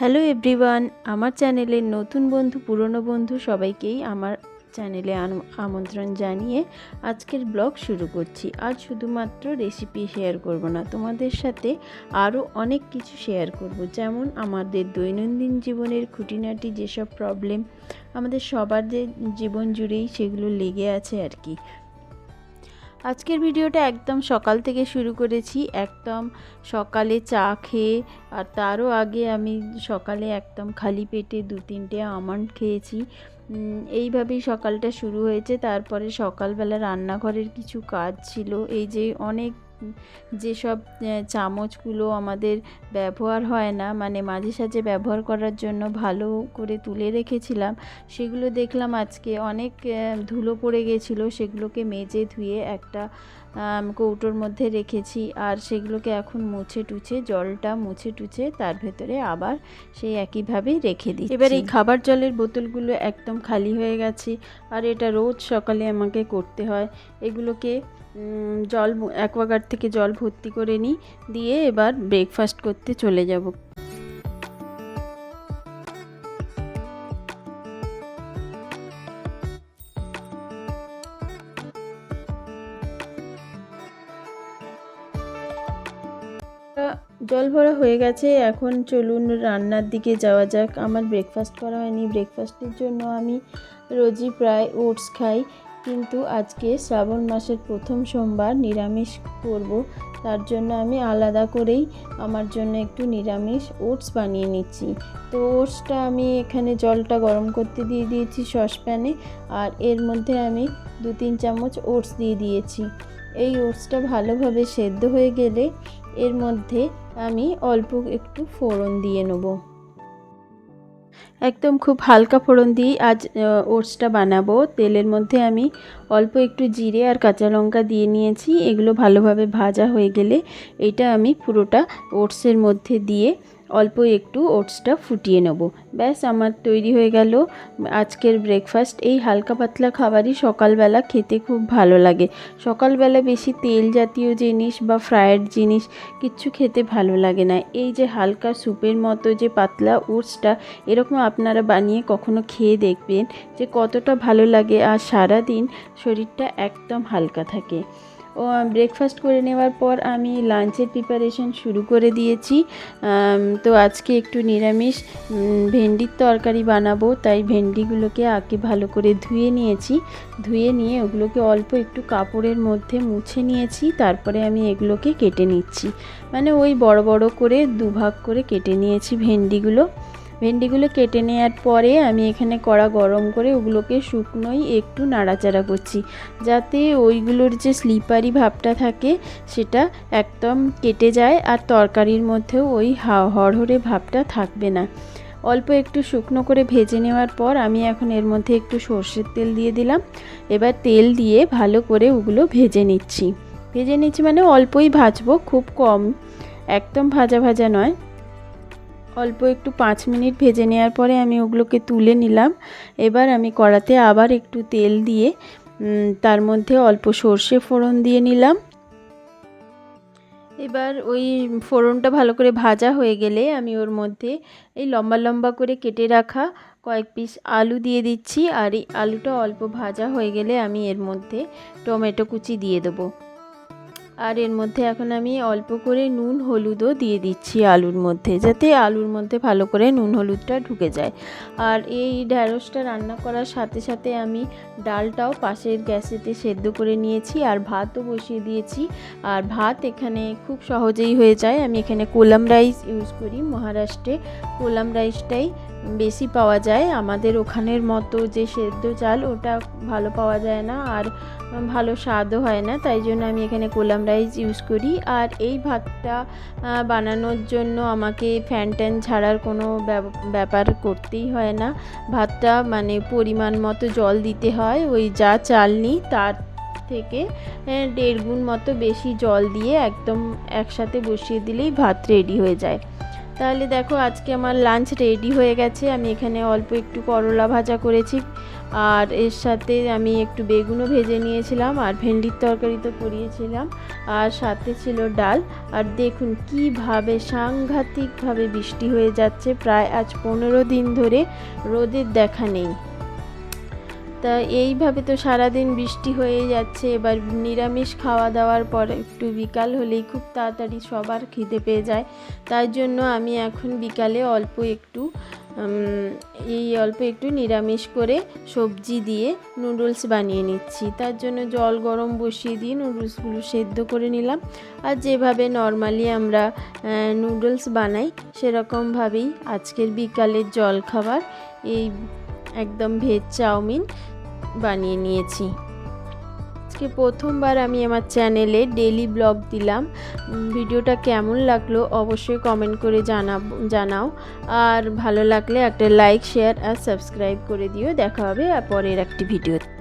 Hello everyone, আমার চ্যানেলের নতুন বন্ধু, পুরনো বন্ধু সবাইকেই আমার চ্যানেলে আমন্ত্রণ জানিয়ে আজকের ব্লগ শুরু করছি। আজ শুধুমাত্র রেসিপি শেয়ার করব না, তোমাদের সাথে আরও অনেক কিছু শেয়ার করব। যেমন আমাদের দৈনন্দিন জীবনের খুঁটিনাটি, যেসব প্রবলেম আমাদের সবার যে জীবন জুড়েই সেগুলো লেগে আছে আর কি। আজকের ভিডিওটা একদম সকাল থেকে শুরু করেছি, একদম সকালে চা খেয়ে, আর তারও আগে আমি সকালে একদম খালি পেটে দু তিনটে আমন্ড খেয়েছি। এইভাবেই সকালটা শুরু হয়েছে। তারপরে সকালবেলা রান্নাঘরের কিছু কাজ ছিল। এই যে অনেক যেসব চামচগুলো আমাদের ব্যবহার হয় না মানে মাঝে সাঝে ব্যবহার করার জন্য ভালো করে তুলে রেখেছিলাম, সেগুলো দেখলাম আজকে অনেক ধুলো পড়ে গেছিল, সেগুলোকে মেজে ধুয়ে একটা কৌটোর মধ্যে রেখেছি, আর সেগুলোকে এখন মুছে টুছে, জলটা মুছে টুছে তার ভেতরে আবার সেই একইভাবেই রেখে দিই এবার এই খাবার জলের বোতলগুলো একদম খালি হয়ে গেছে, আর এটা রোজ সকালে আমাকে করতে হয়, এগুলোকে জল অ্যাকোয়াগার্ড থেকে জল ভর্তি করে নিই, দিয়ে এবার ব্রেকফাস্ট করতে চলে যাব। জল ভরা হয়ে গেছে, এখন চলুন রান্নার দিকে যাওয়া যাক। আমার ব্রেকফাস্ট করা হয়নি। ব্রেকফাস্টের জন্য আমি রোজই প্রায় ওটস খাই। কিন্তু আজকে শ্রাবণ মাসের প্রথম সোমবার নিরামিষ করব, তার জন্য আমি আলাদা করেই আমার জন্য একটু নিরামিষ ওটস বানিয়ে নিচ্ছি। তো ওটসটা আমি এখানে জলটা গরম করতে দিয়ে দিয়েছি সসপ্যানে, আর এর মধ্যে আমি দু তিন চামচ ওটস দিয়ে দিয়েছি। এই ওটসটা ভালোভাবে সেদ্ধ হয়ে গেলে এর মধ্যে আমি অল্প একটু ফোড়ন দিয়ে নেব। একদম খুব হালকা ফোড়ন দিয়ে আজ ওটসটা বানাবো। তেলের মধ্যে আমি অল্প একটু জিরে আর কাঁচা লঙ্কা দিয়ে নিয়েছি। এগুলো ভালোভাবে ভাজা হয়ে গেলে এটা আমি পুরোটা ওটসের মধ্যে দিয়ে অল্প একটু ওটসটা ফুটিয়ে নেব। ব্যাস, আমার তৈরি হয়ে গেল। আজকের ব্রেকফাস্ট এই হালকা পাতলা খাবারই সকালবেলা খেতে খুব ভালো লাগে। সকালবেলা বেশি তেল জাতীয় জিনিস বা ফ্রায়েড জিনিস কিচ্ছু খেতে ভালো লাগে না। এই যে হালকা স্যুপের মতো যে পাতলা ওটসটা, এরকম আপনারা বানিয়ে কখনো খেয়ে দেখবেন যে কতটা ভালো লাগে। আর সারা দিন শরীরটা একদম হালকা থাকে। ব্রেকফাস্ট করে নেওয়ার পর আমি লাঞ্চের প্রিপারেশন শুরু করে দিয়েছি। তো আজকে একটু নিরামিষ ভেন্ডির তরকারি বানাবো, তাই ভেন্ডিগুলোকে আগে ভালো করে ধুয়ে নিয়েছি। ধুয়ে নিয়ে ওগুলোকে অল্প একটু কাপড়ের মধ্যে মুছে নিয়েছি, তারপরে আমি এগুলোকে কেটে নিচ্ছি। মানে ওই বড় বড় করে দুভাগ করে কেটে নিয়েছি ভেন্ডিগুলো। ভেন্ডিগুলো কেটে নেওয়ার পরে আমি এখানে কড়া গরম করে ওগুলোকে শুকনোই একটু নাড়াচাড়া করছি। যাতে ওইগুলোর যে স্লিপারি ভাবটা থাকে, সেটা একদম কেটে যায় আর তরকারির মধ্যেও ওই হা- হড়হড়ে ভাবটা থাকবে না। অল্প একটু শুকনো করে ভেজে নেওয়ার পর আমি এখন এর মধ্যে একটু সর্ষের তেল দিয়ে দিলাম। এবার তেল দিয়ে ভালো করে ওগুলো ভেজে নিচ্ছি। ভেজে নিচ্ছি মানে অল্পই ভাজবো, খুব কম। একদম ভাজা ভাজা নয়। অল্প একটু পাঁচ মিনিট ভেজে নেওয়ার পরে আমি ওগুলোকে তুলে নিলাম। এবার আমি কড়াতে আবার একটু তেল দিয়ে তার মধ্যে অল্প সর্ষে ফোড়ন দিয়ে নিলাম। এবার ওই ফোড়নটা ভালো করে ভাজা হয়ে গেলে আমি ওর মধ্যে এই লম্বা লম্বা করে কেটে রাখা কয়েক পিস আলু দিয়ে দিচ্ছি। আর এই আলুটা অল্প ভাজা হয়ে গেলে আমি এর মধ্যে টমেটো কুচি দিয়ে দেবো। আর এর মধ্যে এখন আমি অল্প করে নুন, হলুদও দিয়ে দিচ্ছি আলুর মধ্যে, যাতে আলুর মধ্যে ভালো করে নুন, হলুদটা ঢুকে যায়। আর এই ঢ্যাঁড়সটা রান্না করার সাথে সাথে আমি ডালটাও পাশের গ্যাসেতে সেদ্ধ করে নিয়েছি আর ভাতও বসিয়ে দিয়েছি। আর ভাত এখানে খুব সহজেই হয়ে যায়। আমি এখানে কোলাম রাইস ইউজ করি। মহারাষ্ট্রে কোলাম রাইসটাই বেশি পাওয়া যায়। আমাদের ওখানের মতো যে সেদ্ধ চাল, ওটা ভালো পাওয়া যায় না আর ভালো স্বাদও হয় না। তাই জন্য আমি এখানে কোলাম রাইস ইউজ করি। আর এই ভাতটা বানানোর জন্য আমাকে ফ্যান ট্যান ছাড়ার কোনো ব্যাপ- ব্যাপার করতেই হয় না। ভাতটা মানে পরিমাণ মতো জল দিতে হয়, ওই যা চাল নিই তার থেকে দেড় গুণ মতো বেশি জল দিয়ে একদম একসাথে বসিয়ে দিলেই ভাত রেডি হয়ে যায়। তাহলে দেখো আজকে আমার লাঞ্চ রেডি হয়ে গেছে। আমি এখানে অল্প একটু করলা ভাজা করেছি। আর এর সাথে আমি একটু বেগুনও ভেজে নিয়েছিলাম আর ভেন্ডির তরকারি তো করিয়েছিলাম। আর সাথে ছিল ডাল। আর দেখুন কীভাবে সাংঘাতিকভাবে বৃষ্টি হয়ে যাচ্ছে। প্রায় আজ পনেরো দিন ধরে রোদের দেখা নেই। তা এইভাবে তো সারাদিন বৃষ্টি হয়ে যাচ্ছে। এবার নিরামিষ খাওয়া দাওয়ার পর একটু বিকাল হলেই খুব তাড়াতাড়ি সবার খিদে পেয়ে যায়। তার জন্য আমি এখন বিকালে অল্প একটু এই অল্প একটু নিরামিষ করে সবজি দিয়ে নুডলস বানিয়ে নিচ্ছি। তার জন্য জল গরম বসিয়ে দিয়ে নুডলসগুলো সেদ্ধ করে নিলাম। আর যেভাবে নর্মালি আমরা নুডলস বানাই, সেরকমভাবেই আজকের বিকালের জল খাবার এই একদম ভেজ চাউমিন। বানিয়ে নিয়েছি। আজকে প্রথমবার আমি আমার চ্যানেলে ডেলি ব্লগ দিলাম। ভিডিওটা কেমন লাগল অবশ্যই কমেন্ট করে জানা জানাও। আর ভালো লাগলে একটা লাইক শেয়ার আর সাবস্ক্রাইব করে দিও। দেখা হবে পরের একটি ভিডিও